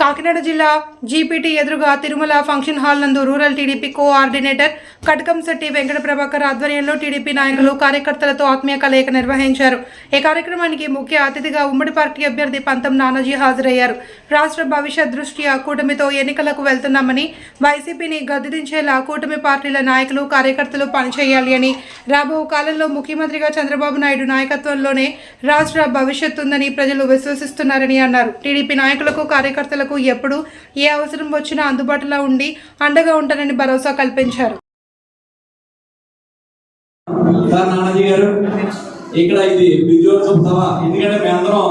కాకినాడ జిల్లా జీపీటీ ఎదురుగా Tirumala function hall నందు rural TDP coordinator Katakamsetti Venkata Prabhakar ఆధ్వర్యంలో టీడీపీ నాయకులు కార్యకర్తలతో ఆత్మీయ కలయిక నిర్వహించారు. ఈ కార్యక్రమానికి ముఖ్య అతిథిగా ఉమ్మడి పార్టీ అభ్యర్థి పంతం నానాజీ హాజరయ్యారు. రాష్ట్ర భవిష్యత్ దృష్ట్యా కూటమితో ఎన్నికలకు వెళ్తున్నామని వైసీపీని గద్దెదించేలా కూటమి పార్టీల నాయకులు కార్యకర్తలు పనిచేయాలి అని రాబో కాలంలో ముఖ్యమంత్రిగా చంద్రబాబు నాయుడు నాయకత్వంలోనే రాష్ట్ర భవిష్యత్తు ఉందని ప్రజలు విశ్వసిస్తున్నారని అన్నారు. టీడీపీ నాయకులకు కార్యకర్తలకు ఎప్పుడు ఏ అవసరం వచ్చినా అందుబాటులో ఉండి అండగా ఉంటారని భరోసా కల్పించారు. నానాజీ గారు ఇక్కడ ఇది విజయోత్సవ సభ. ఎందుకంటే మేము అందరం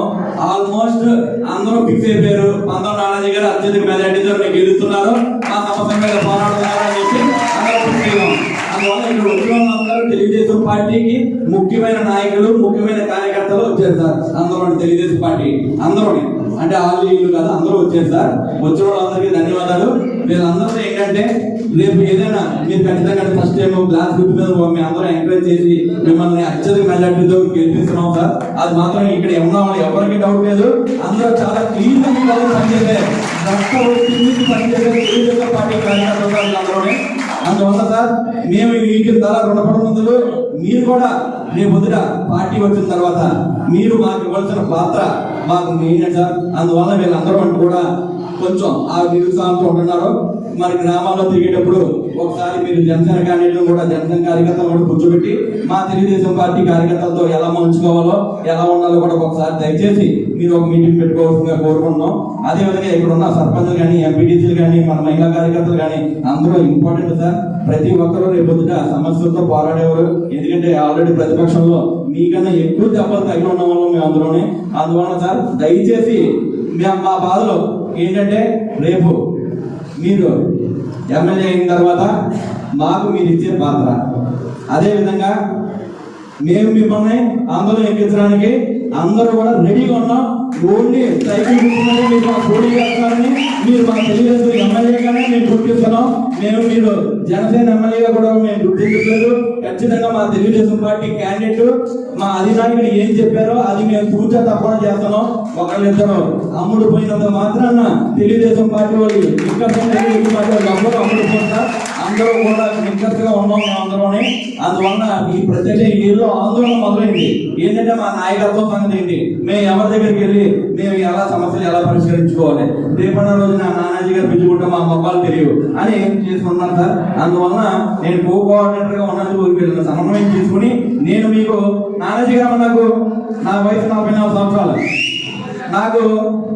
ఆల్మోస్ట్ అందరూ ఫిక్స్ అయిపోయారు. పంతొమ్మిది నానాజీ గారు అత్యధిక మెజార్టీతో గెలుస్తున్నారు. మా సమస్య మీద పోరాడుతున్నారు అని చెప్పి అందువల్ల ఇక్కడ వచ్చిన వాళ్ళందరూ తెలుగుదేశం పార్టీకి ముఖ్యమైన నాయకులు ముఖ్యమైన కార్యకర్తలు వచ్చారు సార్. అందరూ తెలుగుదేశం పార్టీ. అందరూ అంటే వాళ్ళు వీళ్ళు కాదు అందరూ వచ్చారు వచ్చిన వాళ్ళందరికీ ధన్యవాదాలు. వీళ్ళందరూ ఏంటంటే రేపు ఏదైనా మీరు ఖచ్చితంగా ఫస్ట్ టైం గ్లాస్ గుర్తు మీద మీ అందరూ ఎంకరేజ్ చేసి మిమ్మల్ని అత్యధిక మెజార్టీతో గెలిపిస్తున్నాం సార్. అది మాత్రం ఇక్కడ ఉన్న ఎవరికి డౌట్ లేదు. అందరూ చాలా క్లీన్గా పనిచేసే పనిచేసే పార్టీ కార్యకర్తలు సార్ అందువల్ల సార్ మేము మీకు చాలా రుణపడుతున్నందుకు మీరు కూడా రేపు వదిన పార్టీ వచ్చిన తర్వాత మీరు మాకు ఇవ్వాల్సిన పాత్ర మాకు మెయిన్ సార్. అందువల్ల వీళ్ళందరూ కూడా కొంచెం ఆ నిరుత్సాహంతో ఉంటున్నారు. మరి గ్రామాల్లో తిరిగేటప్పుడు ఒకసారి మీరు జనసేన క్యాండిడేట్ కూడా జనసేన కార్యకర్తలు కూడా కూర్చోబెట్టి మా తెలుగుదేశం పార్టీ కార్యకర్తలతో ఎలా మంచుకోవాలో ఎలా ఉండాలో కూడా ఒకసారి దయచేసి మీరు ఒక మీటింగ్ పెట్టుకోవాల్సిందిగా కోరుకుంటున్నాం. అదే విధంగా ఇక్కడ ఉన్న సర్పంచులు కానీ ఎంపీటీసీలు కానీ మన మహిళా కార్యకర్తలు కానీ అందరూ ఇంపార్టెంట్ సార్. ప్రతి ఒక్కరూ రేపు సమస్యలతో పోరాడేవారు. ఎందుకంటే ఆల్రెడీ ప్రతిపక్షంలో మీకన్నా ఎక్కువ దెబ్బలు తగిలి ఉన్న వాళ్ళు మేము అందులోనే. అందువలన సార్ దయచేసి మేము మా బాధలో ఏంటంటే రేపు మీరు ఎమ్మెల్యే అయిన తర్వాత మాకు మీరు ఇచ్చే పాత్ర. అదేవిధంగా మేము మిమ్మల్ని ఆందోళన ఎక్కించడానికి అందరూ కూడా రెడీగా ఉన్నాం. ఓన్లీ సైకిల్ కూర్చున్నది మీరు మా పోటీ చేస్తున్నారని మీరు మా తెలియదు ఎమ్మెల్యేగానే మేము గుర్తిస్తున్నాం మేము మీరు జనసేన ఎమ్మెల్యేగా కూడా మేము గుర్తించలేదు ఖచ్చితంగా మా తెలుగుదేశం పార్టీ క్యాండిడేట్ మా అధినాయకుడు ఏం చెప్పారో అది మేము పూర్తిగా తప్పకుండా చేస్తున్నాం. ఒకళ్ళిద్దరు అమ్ముడు పోయినంత మాత్రాన తెలుగుదేశం పార్టీ వాళ్ళు ఇంకా తెలుగుదేశం అమ్ముడు పోతారు అందరూ కూడా నిక్కట్టుగా ఉన్నాం మా అందరూనే. అందువలన ఈ ప్రత్యేక ఏదో ఆందోళన మొదలైంది. ఏంటంటే మా నాయకత్వం సంగతి ఏంటి? మేము ఎవరి దగ్గరికి వెళ్ళి మేము ఎలా సమస్యలు ఎలా పరిష్కరించుకోవాలి? రేపన్న రోజు నా నానాజీ గారు పిలుచుకుంటే మా మొక్కలు తెలియదు అని చేసుకున్నాను సార్? అందువలన నేను కో కోఆర్డినేటర్గా ఉన్నది ఉన్నందుకు వీళ్ళని సమన్వయం చేసుకుని నేను మీకు నానాజీ గారు నాకు నా వయసు నలభై నాలుగు సంవత్సరాలు. నాకు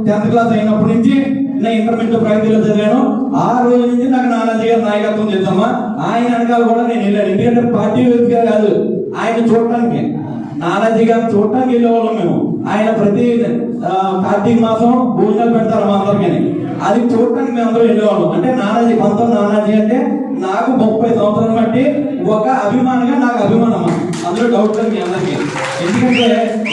టెన్త్ క్లాస్ అయినప్పటి నుంచి నేను ఇంటర్మీడియట్ ప్రగతిలో చదివాను. ఆ రోజు నుంచి నాకు నానాజీ గారు నాయకత్వం చేద్దామా ఆయన వెనకాల కూడా నేను వెళ్ళాను. ఎందుకంటే పార్టీ వ్యక్తిగా కాదు ఆయన చూడటానికి. నానాజీ గారు చూడటానికి వెళ్ళేవాళ్ళం మేము. ఆయన ప్రతి కార్తీక మాసం భోజనాలు పెడతారు మా అందరికీ. అది చూడటానికి మేము అందరూ వెళ్ళేవాళ్ళం అంటే నానాజీ పంతొమ్మిది నానాజీ అంటే నాకు ముప్పై సంవత్సరాలు బట్టి ఒక అభిమానిగా నాకు అభిమానం అందులో డౌట్ లేదు మీ అందరికీ. ఎందుకంటే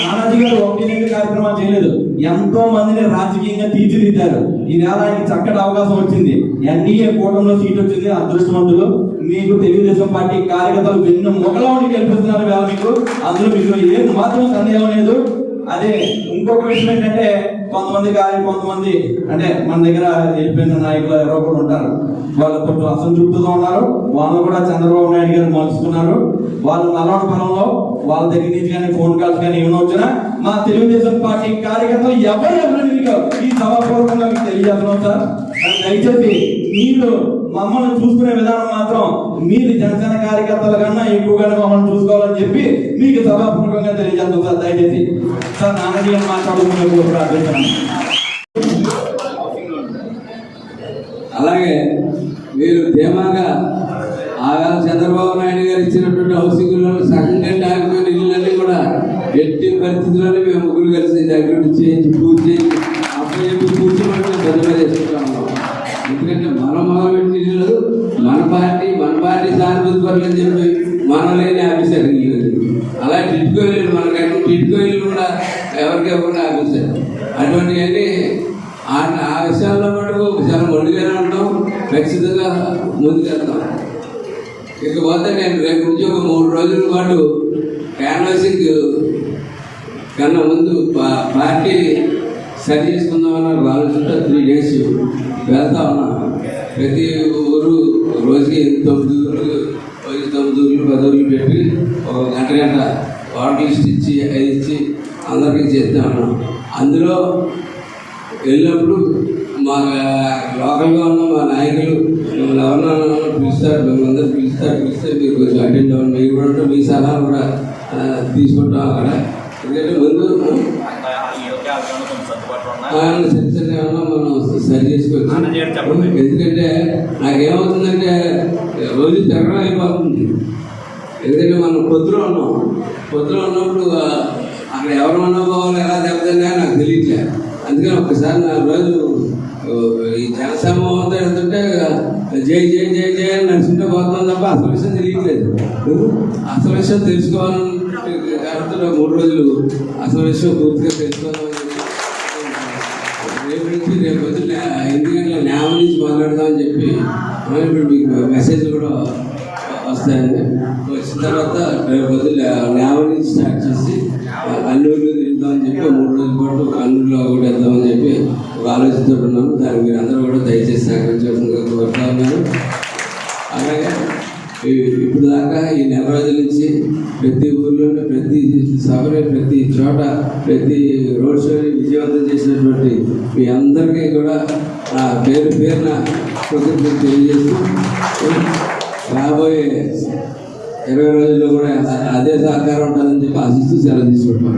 నానాజీ గారు ఒకటి రెండు కార్యక్రమాలు చేయలేదు. ఎంతో మందిని రాజకీయంగా తీర్చిదిద్దారు. ఈవేళ ఆయనకి చక్కటి అవకాశం వచ్చింది. ఎన్డీఏ కూటమిలో సీట్ వచ్చింది. అదృష్టవంతులు. మీకు తెలుగుదేశం పార్టీ కార్యకర్తలు ఎన్నో మొగలవాడిని కల్పిస్తున్నారు వేళ మీకు. అందులో మీకు ఏం మాత్రం సందేహం లేదు. అదే ఇంకొక విషయం ఏంటంటే కొంతమంది కార్య కొంతమంది అంటే మన దగ్గర వెళ్ళిపోయిన నాయకులు ఎవరో కూడా ఉంటారు. వాళ్ళు కొంచెం అసంతృప్తిగా ఉన్నారు. వాళ్ళు కూడా చంద్రబాబు నాయుడు గారు మలుచుకున్నారు. వాళ్ళు నల్గొండ పొలంలో వాళ్ళ దగ్గర నుంచి కానీ ఫోన్ కాల్స్ కానీ ఏమైనా వచ్చినా మా తెలుగుదేశం పార్టీ కార్యకర్తలు ఎవరు ఎవరు మీకు ఈ సభాపూర్వకంగా మీకు తెలియజేస్తున్నాం సార్. అది దయచేసి మీరు మమ్మల్ని చూసుకునే విధానం మాత్రం మీరు జనసేన కార్యకర్తల కన్నా ఎక్కువగానే మమ్మల్ని చూసుకోవాలని చెప్పి మీకు సభాపూర్వకంగా తెలియజేస్తాం సార్ దయచేసి. సార్ నాన్నజీ గారు మాట్లాడుకునే ప్రార్థిస్తున్నాను అలాగే మీరు ధీమాగా ఆవేళ చంద్రబాబు నాయుడు గారు ఇచ్చినటువంటి హౌసింగ్ లోన్ సెకండ్ హ్యాండ్ ఆగిపోయిన ఇళ్ళన్నీ కూడా ఎట్టి పరిస్థితుల్లోనే మేము ముగ్గురు కలిసి అగ్రిమెంట్ చేయించి పూర్తి చేయించి అప్పుడు చెప్పి పూర్తి మేము పెద్ద చేసుకుంటా ఉన్నాం ఎందుకంటే పార్టీ అని చెప్పి మనం లేని ఆఫీసర్ అలా టిట్కో ఇల్లు మనకంటే టిట్కో ఇల్లు కూడా ఎవరికి ఇవ్వకుండా ఆఫీసర్. అటువంటివన్నీ ఆ ఆ విషయాల్లో మటుకు చాలా మొండిగానే ఉంటాం. ఖచ్చితంగా ముందుకెళ్తాం. ఇకపోతే నేను రేపు నుంచి ఒక మూడు రోజుల పాటు క్యాన్వాసింగ్ కన్నా ముందు పార్టీ సరి చేసుకుందామన్న ఒక ఆలోచనతో త్రీ డేస్ వెళ్తా ఉన్నాను. ప్రతి ఊరు రోజుకి తొమ్మిది ఊర్లు రోజు తొమ్మిది ఊర్లు పది ఊర్లు పెట్టి ఒక గంట గంట వాటర్ లిస్ట్ ఇచ్చి అది ఇచ్చి అందరికీ చేస్తూ ఉన్నాం అందులో వెళ్ళినప్పుడు మా లోకల్గా ఉన్న మా నాయకులు మిమ్మల్ని ఎవరన్నా పిలుస్తారు మిమ్మల్ని అందరూ పిలుస్తారు పిలిస్తే మీరు కొంచెం అటెండ్ అవ్వండి. మీరు కూడా ఉంటే మీ సలహా కూడా తీసుకుంటాం అక్కడ. ఎందుకంటే ముందు చిన్న ఏమన్నా మనం సరి చేసుకోవచ్చు ఎందుకంటే నాకేమవుతుందంటే రోజు తిరగడం అయిపోతుంది. ఎందుకంటే మనం పొద్దులో ఉన్నాం. పొద్దులో ఉన్నప్పుడు అక్కడ ఎవరు మనోభావాలు ఎలా దెబ్బతిన్నా నాకు తెలియట్లే. అందుకని ఒక్కసారి నా రోజు ఈ జనసమూహం అంతా వెళ్తుంటే జై జై జై జై అని నడుచుకుంటే పోతున్నాం తప్ప అసలు విషయం తెలియట్లేదు. అసలు విషయం తెలుసుకోవాలని కాబట్టి మూడు రోజులు అసలు విషయం పూర్తిగా తెలుసుకోవాలని రేపు నుంచి రేపు పొద్దున్న ఎనిమిది గంటల న్యాయం నుంచి మాట్లాడదామని చెప్పి ఇప్పుడు మీకు మెసేజ్ కూడా వస్తాయండి. వచ్చిన తర్వాత రేపు పొద్దున్న న్యాయం నుంచి స్టార్ట్ చేసి ఆ, అల్లూరులో తిరుగుతామని చెప్పి మూడు రోజుల పాటు అల్లూరులో కూడా వెళ్దామని చెప్పి ఒక ఆలోచనతో ఉన్నాను. దానికి మీరు ఇప్పుడు ఈ నెల రోజుల నుంచి ప్రతి ఊర్లోనే ప్రతి సభలో ప్రతి చోట ప్రతి రోడ్ షోని విజయవంతం చేసినటువంటి మీ అందరికీ కూడా ఆ పేరు పేరున కృతజ్ఞతలు తెలియజేస్తూ రాబోయే ఇరవై రోజుల్లో కూడా అదే సహకారం ఉంటుందని చెప్పి ఆశిస్తూ సెలవు తీసుకుంటున్నాను.